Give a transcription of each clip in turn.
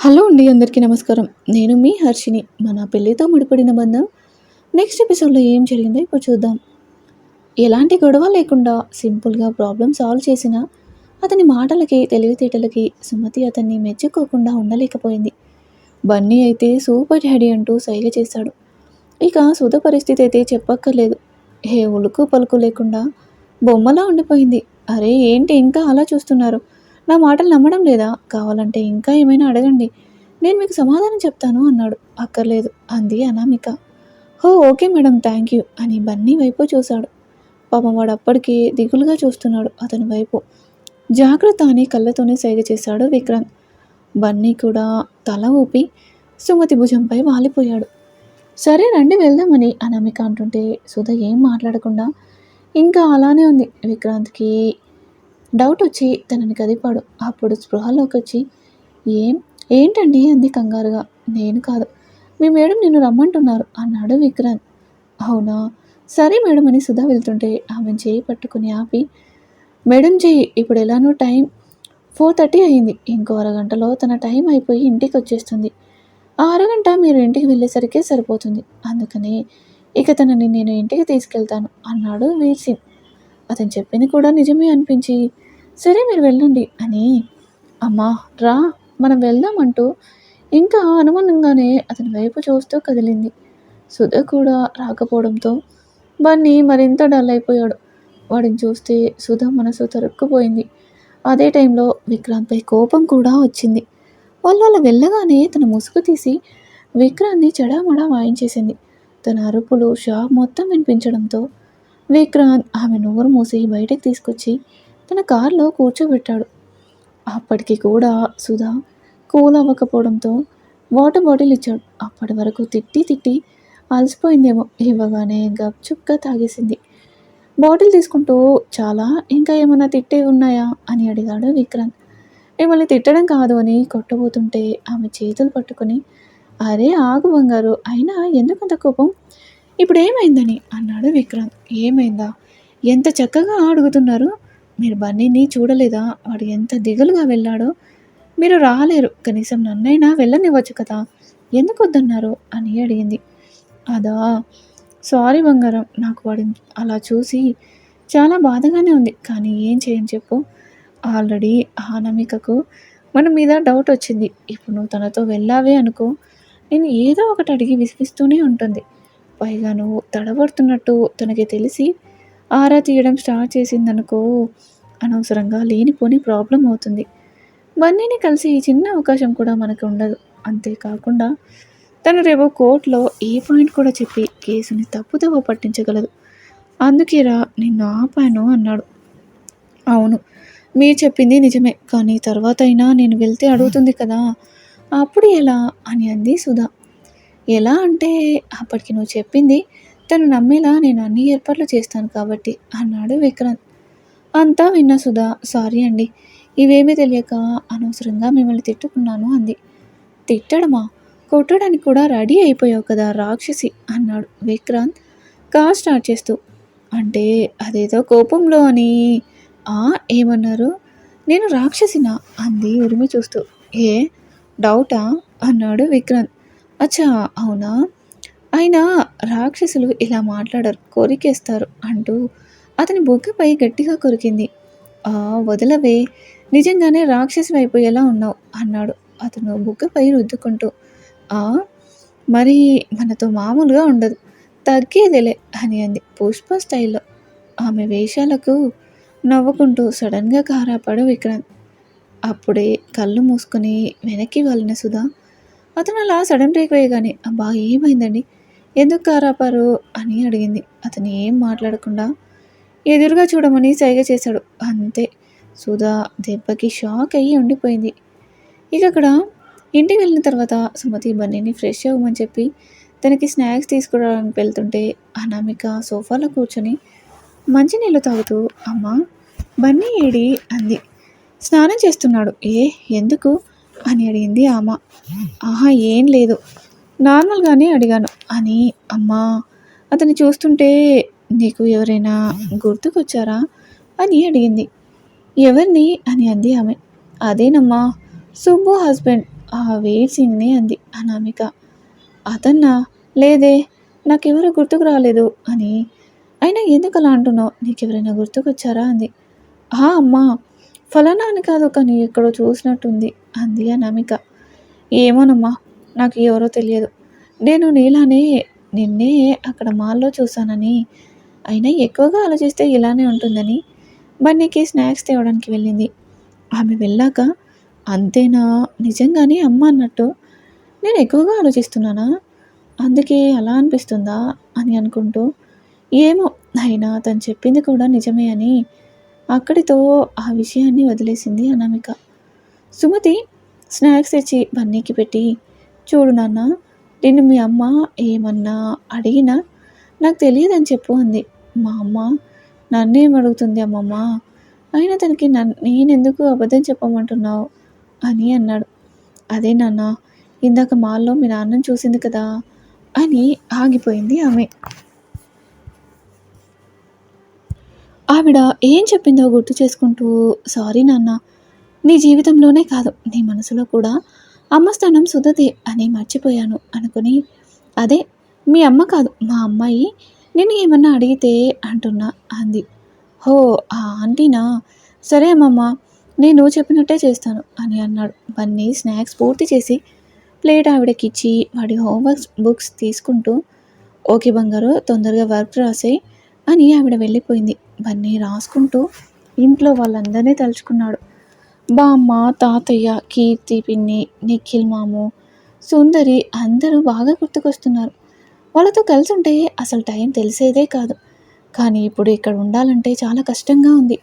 Hello అండి అందరికీ నమస్కారం. నేను మీ హర్షిని. మన పెళ్ళితో ముడిపడిన బంధం. నెక్స్ట్ ఎపిసోడ్లో ఏం జరిగిందో ఇప్పుడు చూద్దాం. ఎలాంటి గొడవ లేకుండా సింపుల్గా ప్రాబ్లం సాల్వ్ చేసిన అతని మాటలకి తెలివితేటలకి సుమతి అతన్ని మెచ్చుకోకుండా ఉండలేకపోయింది. బన్నీ అయితే సూపర్ డాడీ అంటూ సైగ చేశాడు ఇక సుధ పరిస్థితి అయితే చెప్పక్కర్లేదు. ఏ ఉలుకు పలుకు లేకుండా బొమ్మలా ఉండిపోయింది. అరే ఏంటి ఇంకా అలా చూస్తున్నారు? నా మాటలు నమ్మడం లేదా? కావాలంటే ఇంకా ఏమైనా అడగండి. నేను మీకు సమాధానం చెప్తాను అన్నాడు. అక్కర్లేదు అంది అనామిక. హో ఓకే మేడం థ్యాంక్ యూ అని బన్నీ వైపు చూశాడు. పాపం వాడు అప్పటికి దిగులుగా చూస్తున్నాడు అతని వైపు. జాగ్రత్త అని కళ్ళతోనే సైగ చేశాడు విక్రాంత్ బన్నీ కూడా తల ఊపి సుమతి భుజంపై వాలిపోయాడు. సరే రండి వెళ్దామని అనామిక అంటుంటే సుధ ఏం మాట్లాడకుండా ఇంకా అలానే ఉంది. విక్రాంత్కి డౌట్ వచ్చి తనని కదిపాడు. అప్పుడు స్పృహలోకి వచ్చి ఏం? ఏంటండి అంది కంగారుగా. నేను కాదు. మీ మేడం నిన్ను రమ్మంటున్నారు అన్నాడు విక్రాంత్. అవునా? సరే మేడం అని సుధా వెళ్తుంటే ఆమె చేయి పట్టుకుని ఆపి మేడం చెయ్యి ఇప్పుడు ఎలానో టైం ఫోర్ థర్టీ అయింది. ఇంకో అరగంటలో తన టైం అయిపోయి ఇంటికి వచ్చేస్తుంది. ఆ అరగంట మీరు ఇంటికి వెళ్ళేసరికే సరిపోతుంది. అందుకని ఇక తనని నేను ఇంటికి తీసుకెళ్తాను అన్నాడు వీర్ సింగ్ అతను చెప్పింది కూడా నిజమే అనిపించి సరే మీరు వెళ్ళండి అని అమ్మా రా మనం వెళ్దామంటూ ఇంకా అనుమానంగానే అతని వైపు చూస్తూ కదిలింది. సుధ కూడా రాకపోవడంతో బన్నీ మరింత డల్ అయిపోయాడు. వాడిని చూస్తే సుధ మనసు తరుక్కుపోయింది. అదే టైంలో విక్రాంత్పై కోపం కూడా వచ్చింది. వాళ్ళు అలా వెళ్ళగానే తన ముసుగు తీసి విక్రాంత్ని చెడామడా వాయించేసింది. తన అరుపులు షా మొత్తం వినిపించడంతో విక్రాంత్ ఆమె నోరు మూసి బయటకు తీసుకొచ్చి తన కారులో కూర్చోబెట్టాడు. అప్పటికి కూడా సుధా కూల్ అవ్వకపోవడంతో వాటర్ బాటిల్ ఇచ్చాడు. అప్పటి వరకు తిట్టి తిట్టి అలసిపోయిందేమో. ఇవ్వగానే గప్చుప్గా తాగేసింది. బాటిల్ తీసుకుంటూ చాలా ఇంకా ఏమైనా తిట్టే ఉన్నాయా? అని అడిగాడు విక్రాంత్. మిమ్మల్ని తిట్టడం కాదు అని కొట్టబోతుంటే ఆమె చేతులు పట్టుకొని అరే ఆగు బంగారు అయినా ఎందుకంత కోపం? ఇప్పుడు ఏమైందని అన్నాడు విక్రాంత్ ఏమైందా? ఎంత చక్కగా అడుగుతున్నారు? మీరు బన్నీని చూడలేదా? వాడు ఎంత దిగులుగా వెళ్ళాడో? మీరు రాలేరు. కనీసం నన్నైనా వెళ్ళనివ్వచ్చు కదా. ఎందుకు వద్దన్నారు అని అడిగింది. అదా సారీ బంగారం. నాకు వాడిని అలా చూసి చాలా బాధగానే ఉంది. కానీ ఏం చేయని చెప్పు. ఆల్రెడీ ఆనమికకు మన మీద డౌట్ వచ్చింది. ఇప్పుడు నువ్వు తనతో వెళ్ళావే అనుకో. నేను ఏదో ఒకటి అడిగి విసిగిస్తూనే ఉంటుంది. పైగా నువ్వు తడబడుతున్నట్టు తనకి తెలిసి ఆరా తీయడం స్టార్ట్ చేసిందనుకో అనవసరంగా లేనిపోని ప్రాబ్లం అవుతుంది. బన్నీని కలిసి ఈ చిన్న అవకాశం కూడా మనకు ఉండదు. అంతేకాకుండా తను రేపు కోర్టులో ఏ పాయింట్ కూడా చెప్పి కేసుని తప్పుదవ పట్టించగలదు. అందుకేరా నిన్ను ఆపాను అన్నాడు. అవును మీరు చెప్పింది నిజమే. కానీ తర్వాత అయినా నేను వెళ్తే అడుగుతుంది కదా. అప్పుడు ఎలా? అని అంది సుధా. ఎలా అంటే అప్పటికి నువ్వు చెప్పింది తను నమ్మేలా నేను అన్ని ఏర్పాట్లు చేస్తాను కాబట్టి అన్నాడు విక్రాంత్. అంతా విన్న సుధా సారీ అండి ఇవేమీ తెలియక అనవసరంగా మిమ్మల్ని తిట్టుకున్నాను అంది. తిట్టడమా? కొట్టడానికి కూడా రెడీ అయిపోయావు కదా రాక్షసి అన్నాడు విక్రాంత్ కార్ స్టార్ట్ చేస్తూ. అంటే అదేదో కోపంలో అని ఆ ఏమన్నారు? నేను రాక్షసినా? అంది ఉరిమి చూస్తూ. ఏ డౌటా? అన్నాడు విక్రాంత్. అచ్చా అవునా? అయినా రాక్షసులు ఇలా మాట్లాడరు కొరికేస్తారు అంటూ అతని బుగ్గపై గట్టిగా కొరికింది. ఆ వదలవే నిజంగానే రాక్షసి అయిపోయేలా ఉన్నావు అన్నాడు అతను బుగ్గపై రుద్దుకుంటూ. ఆ మరి మనతో మామూలుగా ఉండదు తగ్గేదిలే అని అంది పుష్ప స్టైల్లో. ఆమె వేషాలకు నవ్వుకుంటూ సడన్గా కారాపాడు విక్రాంత్. అప్పుడే కళ్ళు మూసుకొని వెనక్కి వాలిన సుధా అతను అలా సడన్ బ్రేక్ వేయగానే అబ్బా ఏమైందండి? ఎందుకు కారాపారు? అని అడిగింది. అతను ఏం మాట్లాడకుండా ఎదురుగా చూడమని సైగ చేశాడు. అంతే. సుధా దెబ్బకి షాక్ అయ్యి ఉండిపోయింది. ఇక అక్కడ ఇంటికి వెళ్ళిన తర్వాత సుమతి బన్నీని ఫ్రెష్ అవ్వమని చెప్పి తనకి స్నాక్స్ తీసుకురావడానికి వెళ్తుంటే అనామిక సోఫాలో కూర్చొని మంచినీళ్ళు తాగుతూ అమ్మా బన్నీ ఏడి? అంది. స్నానం చేస్తున్నాడు. ఏ? ఎందుకు? అని అడిగింది ఆమె ఆహా ఏం లేదు. నార్మల్గానే అడిగాను. అని అమ్మా అతన్ని చూస్తుంటే నీకు ఎవరైనా గుర్తుకొచ్చారా అని అడిగింది. ఎవరిని అని అంది ఆమె. అదేనమ్మా సుబ్బు హస్బెండ్ ఆ వెయిట్ సింగ్ని అంది అనామిక. అతన్నా? లేదే నాకెవరూ గుర్తుకు రాలేదు అని. అయినా ఎందుకు అలా అంటున్నావు? నీకెవరైనా గుర్తుకొచ్చారా? అంది. ఆ అమ్మా ఫలానా అని కాదు కానీ ఎక్కడో చూసినట్టుంది. అంది అనామిక. ఏమోనమ్మా నాకు ఎవరో తెలియదు. నేను నీలానే నిన్నే అక్కడ మాల్లో చూశానని. అయినా ఎక్కువగా ఆలోచిస్తే ఇలానే ఉంటుందని బన్నీకి స్నాక్స్ తేవడానికి వెళ్ళింది. ఆమె వెళ్ళాక అంతేనా నిజంగానే అమ్మ అన్నట్టు నేను ఎక్కువగా ఆలోచిస్తున్నానా? అందుకే అలా అనిపిస్తుందా అని అనుకుంటూ ఏమో అయినా తను చెప్పింది కూడా నిజమే అని అక్కడితో ఆ విషయాన్ని వదిలేసింది అనామిక. సుమతి స్నాక్స్ తెచ్చి బన్నీకి పెట్టి చూడు నాన్న నిన్ను మీ అమ్మ ఏమన్నా అడిగినా నాకు తెలియదని చెప్పు అంది. మా అమ్మ? నన్నేం అడుగుతుంది అమ్మమ్మ? అయినా తనకి నన్ నేనెందుకు అబద్ధం చెప్పమంటున్నావు? అని అన్నాడు. అదే నాన్న ఇందాక మాల్లో మీ నాన్నని చూసింది కదా అని ఆగిపోయింది ఆమె. ఆవిడ ఏం చెప్పిందో గుర్తు చేసుకుంటూ సారీ నాన్న నీ జీవితంలోనే కాదు నీ మనసులో కూడా. అమ్మ స్థానం సుధదే అని మర్చిపోయాను అనుకుని అదే మీ అమ్మ కాదు మా అమ్మాయి నేను ఏమన్నా అడిగితే అంటున్నా అంది. హో ఆ ఆంటీనా? సరే అమ్మమ్మ నేను చెప్పినట్టే చేస్తాను అని అన్నాడు. బన్నీ స్నాక్స్ పూర్తి చేసి ప్లేట్ ఆవిడకి ఇచ్చి వాడి హోంవర్క్ బుక్స్ తీసుకుంటూ ఓకే బంగారు తొందరగా వర్క్ రాసే అని ఆవిడ వెళ్ళిపోయింది. బన్నీ రాసుకుంటూ ఇంట్లో వాళ్ళందరినీ తలుచుకున్నాడు. బామ్మ తాతయ్య కీర్తి పిన్ని నిఖిల్ మాము సుందరి అందరూ బాగా గుర్తుకొస్తున్నారు. వాళ్ళతో కలిసి ఉంటే అసలు టైం తెలిసేదే కాదు. కానీ ఇప్పుడు ఇక్కడ ఉండాలంటే చాలా కష్టంగా ఉంది.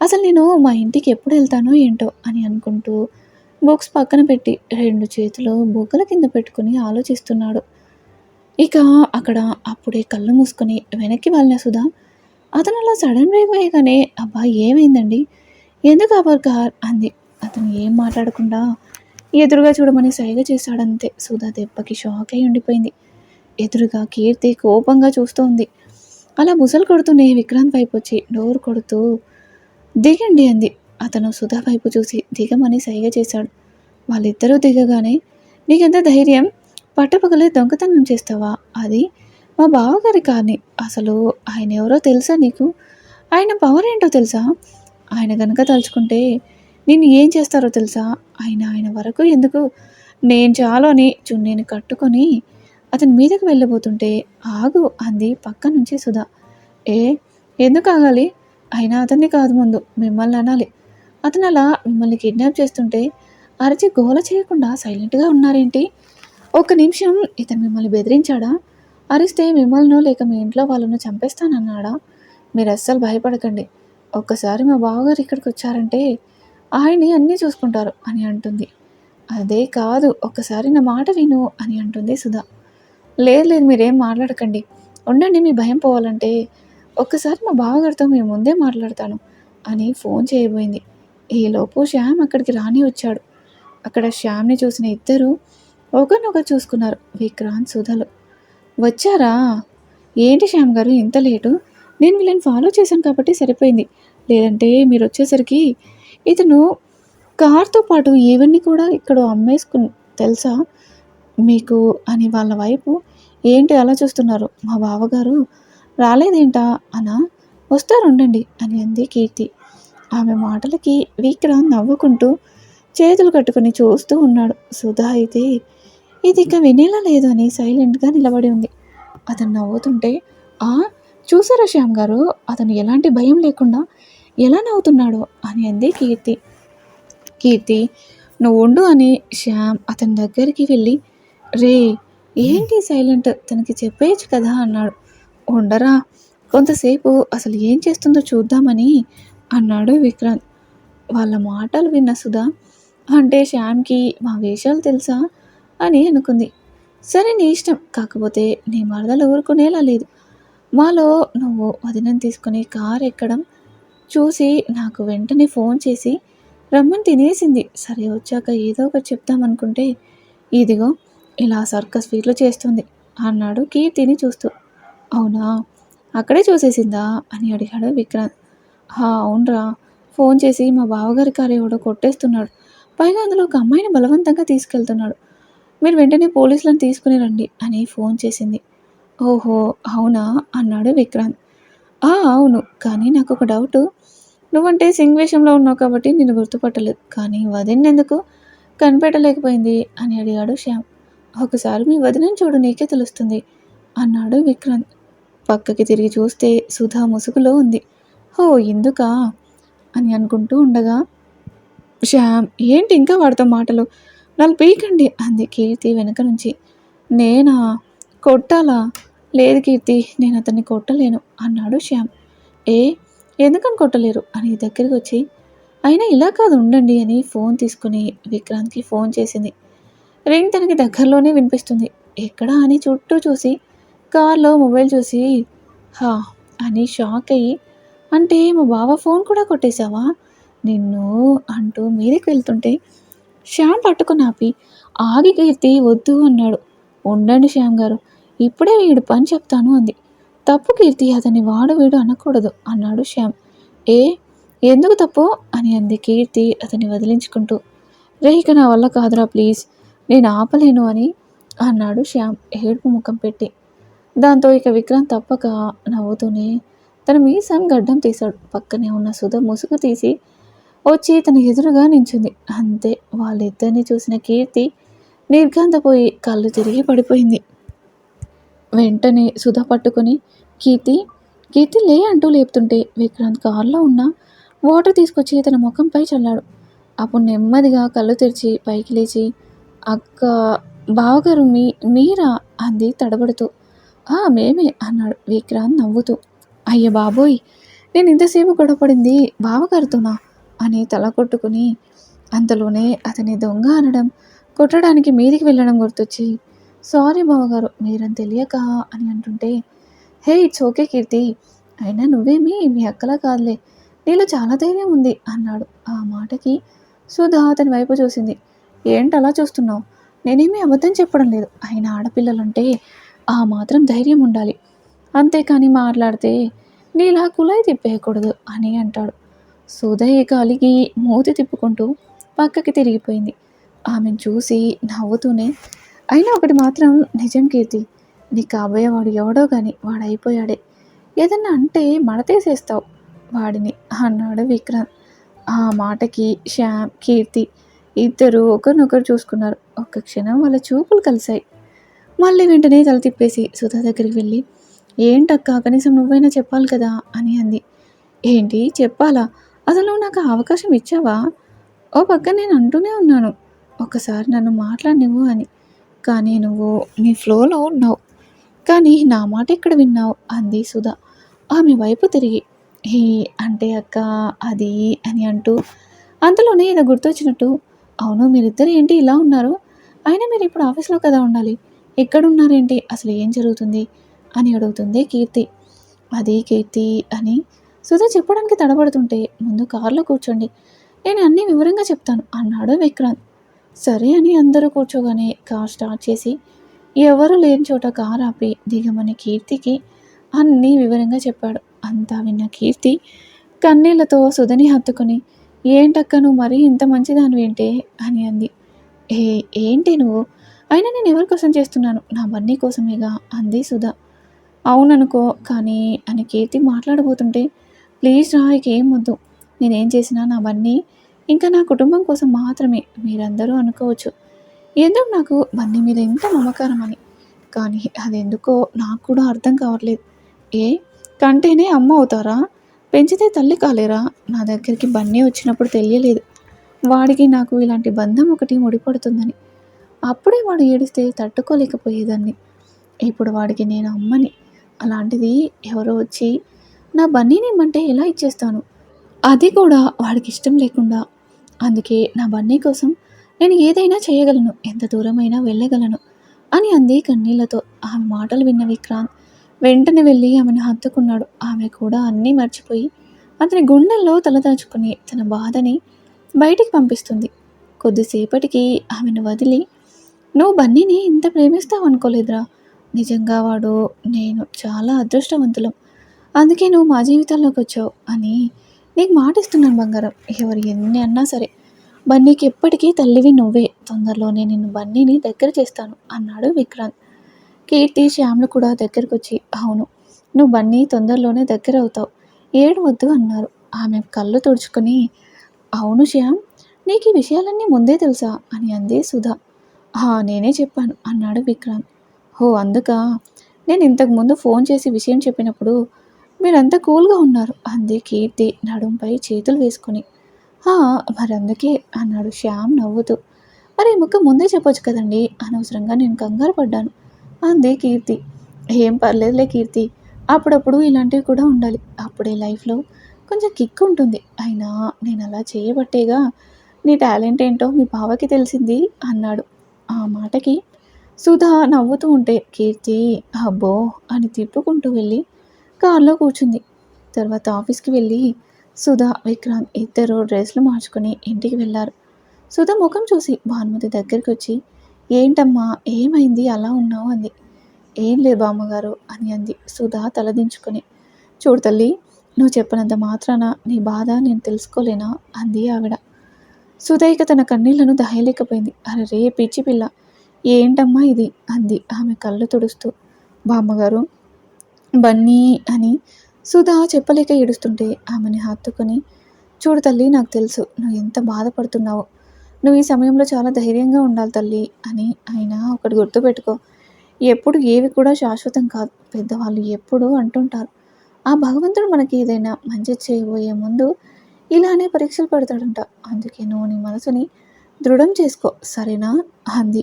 అసలు నేను మా ఇంటికి ఎప్పుడు వెళ్తానో ఏంటో అని అనుకుంటూ బుక్స్ పక్కన పెట్టి రెండు చేతులు బుగ్గల కింద పెట్టుకుని ఆలోచిస్తున్నాడు. ఇక అక్కడ అప్పుడే కళ్ళు మూసుకొని వెనక్కి వాళ్ళిన సుధా అతను అలా సడన్ బ్రేక్ వేయగానే అబ్బా ఏమైందండి? ఎందుకు అబర్ కార్ అంది. అతను ఏం మాట్లాడకుండా ఎదురుగా చూడమని సైగ చేశాడంతే. సుధా దెబ్బకి షాక్ అయి ఉండిపోయింది. ఎదురుగా కీర్తి కోపంగా చూస్తోంది. అలా బుసలు కొడుతూనే విక్రాంత్ వైపు వచ్చి డోర్ కొడుతూ దిగండి అంది. అతను సుధా వైపు చూసి దిగమని సైగ చేశాడు. వాళ్ళిద్దరూ దిగగానే నీకెంత ధైర్యం? పట్టపగలే దొంగతనం చేస్తావా? అది మా బావగారి కార్ని. అసలు ఆయన ఎవరో తెలుసా నీకు? ఆయన పవర్ ఏంటో తెలుసా? ఆయన కనుక తలుచుకుంటే నేను ఏం చేస్తారో తెలుసా? ఆయన ఆయన వరకు ఎందుకు? నేను చాలు అని చున్నీని కట్టుకొని అతని మీదకి వెళ్ళబోతుంటే ఆగు అంది పక్క నుంచి సుధా. ఏ ఎందుకు ఆగాలి? అయినా అతన్ని కాదు ముందు మిమ్మల్ని అనాలి. అతను అలా మిమ్మల్ని కిడ్నాప్ చేస్తుంటే అరచి గోల చేయకుండా సైలెంట్గా ఉన్నారేంటి? ఒక నిమిషం ఇతను మిమ్మల్ని బెదిరించాడా? అరిస్తే మిమ్మల్ని లేక మీ ఇంట్లో వాళ్ళను చంపేస్తానన్నాడా? మీరు అస్సలు భయపడకండి. ఒక్కసారి మా బావగారు ఇక్కడికి వచ్చారంటే ఆయన్ని అన్నీ చూసుకుంటారు అని అంటుంది. అదే కాదు ఒక్కసారి నా మాట విను అని అంటుంది సుధా. లేదు లేదు మీరేం మాట్లాడకండి. ఉండండి మీ భయం పోవాలంటే ఒక్కసారి మా బావగారితో మీ ముందే మాట్లాడతాను అని ఫోన్ చేయబోయింది. ఈలోపు శ్యామ్ అక్కడికి రాని వచ్చాడు. అక్కడ శ్యామ్ని చూసిన ఇద్దరు ఒకరినొకరు చూసుకున్నారు విక్రాంత్ సుధలు. వచ్చారా? ఏంటి శ్యామ్ గారు ఇంత లేటు? నేను వీళ్ళని ఫాలో చేశాను కాబట్టి సరిపోయింది. లేదంటే మీరు వచ్చేసరికి ఇతను కార్తో పాటు ఇవన్నీ కూడా ఇక్కడ అమ్మేసుకుని తెలుసా? మీకు అని వాళ్ళ వైపు ఏంటి అలా చూస్తున్నారు? మా బావగారు రాలేదేంటా అనా? వస్తారు ఉండండి అని అంది కీర్తి. ఆమె మాటలకి విక్రాంత్ నవ్వుకుంటూ చేతులు కట్టుకుని చూస్తూ ఉన్నాడు. సుధా అయితే ఇది ఇక వినేలా లేదు అని సైలెంట్గా నిలబడి ఉంది. అతను నవ్వుతుంటే ఆ చూసారా శ్యామ్ గారు? అతను ఎలాంటి భయం లేకుండా ఎలా నవ్వుతున్నాడో అని అంది కీర్తి. కీర్తి నువ్వు ఉండు అని శ్యామ్ అతని దగ్గరికి వెళ్ళి రే ఏంటి సైలెంట్? తనకి చెప్పేయచ్చు కదా అన్నాడు. ఉండరా కొంతసేపు అసలు ఏం చేస్తుందో చూద్దామని అన్నాడు విక్రాంత్ వాళ్ళ మాటలు విన్న సుధా అంటే శ్యామ్కి మా వేషాలు తెలుసా? అని అనుకుంది. సరే నీ ఇష్టం కాకపోతే నీ మరదలు ఊరుకునేలా లేదు. మాలో నువ్వు వదినం తీసుకుని కారు ఎక్కడం చూసి నాకు వెంటనే ఫోన్ చేసి రమ్మని తినేసింది. సరే వచ్చాక ఏదో ఒకటి చెప్తామనుకుంటే ఇదిగో ఇలా సర్కస్ ఫీట్లు చేస్తుంది అన్నాడు కీర్తిని చూస్తూ. అవునా? అక్కడే చూసేసిందా? అని అడిగాడు విక్రాంత్. హా అవునరా. ఫోన్ చేసి మా బావగారి కారు ఎవడో కొట్టేస్తున్నాడు. పైగా అందులో ఒక అమ్మాయిని బలవంతంగా తీసుకెళ్తున్నాడు. మీరు వెంటనే పోలీసులను తీసుకుని రండి అని ఫోన్ చేసింది. ఓహో అవునా? అన్నాడు విక్రాంత్. ఆ అవును కానీ నాకు ఒక డౌట్. నువ్వంటే సింగ్ వేషంలో ఉన్నావు కాబట్టి నేను గుర్తుపట్టలేదు. కానీ వదిన ఎందుకు? కనిపెట్టలేకపోయింది అని అడిగాడు శ్యామ్. ఒకసారి మీ వదినని చూడు నీకే తెలుస్తుంది అన్నాడు విక్రాంత్. పక్కకి తిరిగి చూస్తే సుధా ముసుగులో ఉంది. హో ఎందుకా? అని అనుకుంటూ ఉండగా శ్యామ్ ఏంటి ఇంకా వాడితో మాటలు? నాలుగు పీకండి అంది కీర్తి వెనక నుంచి. నేనా? కొట్టాలా? లేదు కీర్తి నేను అతన్ని కొట్టలేను అన్నాడు శ్యామ్. ఏ? ఎందుకని కొట్టలేరు? అని దగ్గరికి వచ్చి అయినా ఇలా కాదు ఉండండి అని ఫోన్ తీసుకుని విక్రాంత్కి ఫోన్ చేసింది. రింగ్ తనకి దగ్గరలోనే వినిపిస్తుంది. ఎక్కడా అని చుట్టూ చూసి కార్లో మొబైల్ చూసి హా అని షాక్ అయ్యి అంటే మా బావ ఫోన్ కూడా కొట్టేశావా? నిన్ను అంటూ మీదకి వెళ్తుంటే శ్యామ్ పట్టుకుని ఆపి ఆగి కీర్తి వద్దు అన్నాడు. ఉండండి శ్యామ్ గారు ఇప్పుడే వీడు పని చెప్తాను అంది. తప్పు కీర్తి అతన్ని వాడు వీడు అనకూడదు అన్నాడు శ్యామ్. ఏ? ఎందుకు తప్పు? అని అంది కీర్తి అతన్ని వదిలించుకుంటూ. రే ఇక నా వల్ల కాదురా ప్లీజ్. నేను ఆపలేను అని అన్నాడు శ్యామ్ ఏడుపు ముఖం పెట్టి. దాంతో ఇక విక్రాంత్ తప్పక నవ్వుతూనే తన మీసం గడ్డం తీశాడు. పక్కనే ఉన్న సుధ ముసుగు తీసి వచ్చి తన ఎదురుగా నించుంది. అంతే వాళ్ళిద్దరిని చూసిన కీర్తి నిర్గాంతపోయి కళ్ళు తిరిగి పడిపోయింది. వెంటనే సుధ పట్టుకొని కీర్తి కీర్తి లే అంటూ లేపుతుంటే విక్రాంత్ కారులో ఉన్న వాటర్ తీసుకొచ్చి తన ముఖంపై చల్లాడు. అప్పుడు నెమ్మదిగా కళ్ళు తెరిచి పైకి లేచి అక్క బావగారు మీ మీరా? అంది తడబడుతూ. ఆ మేమే అన్నాడు విక్రాంత్ నవ్వుతూ. అయ్య బాబోయ్ నేను ఇంతసేపు గొడవపడింది బావగారితోనా? అని తల కొట్టుకుని అంతలోనే అతని దొంగ అనడం కొట్టడానికి మీదికి వెళ్ళడం గుర్తొచ్చి సారీ బావగారు మీరని తెలియక అని అంటుంటే హే ఇట్స్ ఓకే కీర్తి. అయినా నువ్వేమి మీ అక్కలా కాదులే. నీలో చాలా ధైర్యం ఉంది అన్నాడు. ఆ మాటకి సుధా అతని వైపు చూసింది. ఏంటి అలా చూస్తున్నావు? నేనేమీ అబద్ధం చెప్పడం లేదు. అయినా ఆడపిల్లలంటే ఆ మాత్రం ధైర్యం ఉండాలి. అంతేకాని మాట్లాడితే నీలా కులాయి తిప్పేయకూడదు అని అంటాడు. సుధయ్య కాలికి మూతి తిప్పుకుంటూ పక్కకి తిరిగిపోయింది. ఆమెను చూసి నవ్వుతూనే అయినా ఒకటి మాత్రం నిజం కీర్తి నీ కాబోయే వాడు ఎవడో కానీ వాడు అయిపోయాడే ఏదన్నా అంటే మడతేసేస్తావు వాడిని అన్నాడు విక్రాంత్. ఆ మాటకి శ్యామ్ కీర్తి ఇద్దరు ఒకరినొకరు చూసుకున్నారు. ఒక్క క్షణం వాళ్ళ చూపులు కలిశాయి. మళ్ళీ వెంటనే తల తిప్పేసి సుధా దగ్గరికి వెళ్ళి ఏంటక్క కనీసం నువ్వైనా చెప్పాలి కదా? అని అంది. ఏంటి? చెప్పాలా? అసలు నాకు అవకాశం ఇచ్చావా? ఓ పక్క నేను అంటూనే ఉన్నాను. ఒకసారి నన్ను మాట్లాడినివ్వు అని. కానీ నువ్వు నీ ఫ్లోలో ఉన్నావు. కానీ నా మాట ఎక్కడ విన్నావు? అంది సుధా. ఆమె వైపు తిరిగి. హే అంటే అక్క అది అని అంటూ అంతలోనే ఏదో గుర్తొచ్చినట్టు. అవును మీరిద్దరు ఏంటి ఇలా ఉన్నారు? అయినా మీరు ఇప్పుడు ఆఫీస్లో కదా ఉండాలి? ఎక్కడున్నారేంటి? అసలు ఏం జరుగుతుంది? అని అడుగుతుంది కీర్తి. అది కీర్తి అని సుధా చెప్పడానికి తడబడుతుంటే ముందు కారులో కూర్చోండి. నేను అన్నీ వివరంగా చెప్తాను అన్నాడు విక్రాంత్. సరే అని అందరూ కూర్చోగానే కార్ స్టార్ట్ చేసి ఎవరు లేని చోట కార్ ఆపి దిగమని కీర్తికి అన్నీ వివరంగా చెప్పాడు. అంతా విన్న కీర్తి కన్నీళ్ళతో సుధని హత్తుకుని ఏంటక్క నువ్వు మరీ ఇంత మంచిదానివేంటే అని అంది. ఏ ఏంటి నువ్వు? అయినా నేను ఎవరి కోసం చేస్తున్నాను? నా బన్నీ కోసమేగా? అంది సుధ. అవుననుకో కానీ అని కీర్తి మాట్లాడబోతుంటే ప్లీజ్ రా ఇక ఏం వద్దు. నేనేం చేసినా నా బన్నీ ఇంకా నా కుటుంబం కోసం మాత్రమే మీరందరూ అనుకోవచ్చు. ఎందుకు నాకు బన్నీ మీద ఇంత మమకారం అని? కానీ అది ఎందుకో నాకు కూడా అర్థం కావట్లేదు. ఏ? కంటేనే అమ్మ అవుతారా? పెంచితే తల్లి కాలేరా? నా దగ్గరికి బన్నీ వచ్చినప్పుడు తెలియలేదు. వాడికి నాకు ఇలాంటి బంధం ఒకటి ముడిపడుతుందని. అప్పుడే వాడు ఏడిస్తే తట్టుకోలేకపోయేదాన్ని. ఇప్పుడు వాడికి నేను అమ్మని. అలాంటిది ఎవరో వచ్చి నా బన్నీని ఇమ్మంటే ఎలా ఇచ్చేస్తాను? అది కూడా వాడికి ఇష్టం లేకుండా అందుకే నా బన్నీ కోసం నేను ఏదైనా చేయగలను ఎంత దూరమైనా వెళ్ళగలను అని అంది కన్నీళ్ళతో. ఆమె మాటలు విన్న విక్రాంత్ వెంటనే వెళ్ళి ఆమెను హత్తుకున్నాడు. ఆమె కూడా అన్నీ మర్చిపోయి అతని గుండెల్లో తలదాచుకుని తన బాధని బయటికి పంపిస్తుంది. కొద్దిసేపటికి ఆమెను వదిలి నువ్వు బన్నీని ఇంత ప్రేమిస్తావు అనుకోలేదురా. నిజంగా వాడు నేను చాలా అదృష్టవంతులం. అందుకే నువ్వు మా జీవితంలోకి వచ్చావు అని నీకు మాట ఇస్తున్నాను బంగారం. ఎవరు ఎన్ని అన్నా సరే బన్నీకి ఎప్పటికీ తల్లివి నువ్వే. తొందరలోనే నిన్ను బన్నీని దగ్గర చేస్తాను అన్నాడు విక్రాంత్. కీర్తి శ్యామ్లు కూడా దగ్గరకు వచ్చి అవును నువ్వు బన్నీ తొందరలోనే దగ్గర అవుతావు. ఏడు వద్దు అన్నారు. ఆమె కళ్ళు తుడుచుకొని అవును శ్యామ్ నీకు ఈ విషయాలన్నీ ముందే తెలుసా? అని అంది సుధా. హా నేనే చెప్పాను అన్నాడు విక్రాంత్. హో అందుక? నేను ఇంతకుముందు ఫోన్ చేసి విషయం చెప్పినప్పుడు మీరంతా కూల్గా ఉన్నారు. అంది కీర్తి నడుంపై చేతులు వేసుకొని. "ఆ, మరి అందుకే అన్నాడు శ్యామ్ నవ్వుతూ. మరి ముక్క ముందే చెప్పొచ్చు కదండి అనవసరంగా నేను కంగారు పడ్డాను. అంది కీర్తి. ఏం పర్లేదులే కీర్తి అప్పుడప్పుడు ఇలాంటివి కూడా ఉండాలి. అప్పుడే లైఫ్లో కొంచెం కిక్ ఉంటుంది. అయినా నేను అలా చేయబట్టేగా నీ టాలెంట్ ఏంటో మీ బావకి తెలిసింది అన్నాడు. ఆ మాటకి సుధా నవ్వుతూ ఉంటే కీర్తి అబ్బో అని తిప్పుకుంటూ వెళ్ళి కారులో కూర్చుంది. తర్వాత ఆఫీస్కి వెళ్ళి సుధా విక్రాంత్ ఇద్దరు డ్రెస్లు మార్చుకుని ఇంటికి వెళ్ళారు. సుధా ముఖం చూసి భానుమతి దగ్గరికి వచ్చి ఏంటమ్మా ఏమైంది? అలా ఉన్నావు? అంది. ఏం లేదు బామ్మగారు అని అంది సుధా తలదించుకొని చూడు తల్లి నువ్వు చెప్పినంత మాత్రాన నీ బాధ నేను తెలుసుకోలేనా? అంది ఆవిడ. సుధా ఇక తన కన్నీళ్ళను దహయలేకపోయింది అరే రే పిచ్చి పిల్ల ఏంటమ్మా ఇది? అంది ఆమె కళ్ళు తుడుస్తూ. బామ్మగారు బన్నీ అని సుధా చెప్పలేక ఏడుస్తుంటే ఆమెని హత్తుకొని చూడు తల్లి నాకు తెలుసు నువ్వు ఎంత బాధపడుతున్నావో. నువ్వు ఈ సమయంలో చాలా ధైర్యంగా ఉండాలి తల్లి అని ఆయన ఒకటి గుర్తుపెట్టుకో. ఎప్పుడు ఏవి కూడా శాశ్వతం కాదు. పెద్దవాళ్ళు ఎప్పుడు అంటుంటారు ఆ భగవంతుడు మనకి ఏదైనా మంచి చేయబోయే ముందు ఇలానే పరీక్షలు పెడతాడంట. అందుకే నువ్వు నీ మనసుని దృఢం చేసుకో సరేనా? అంది.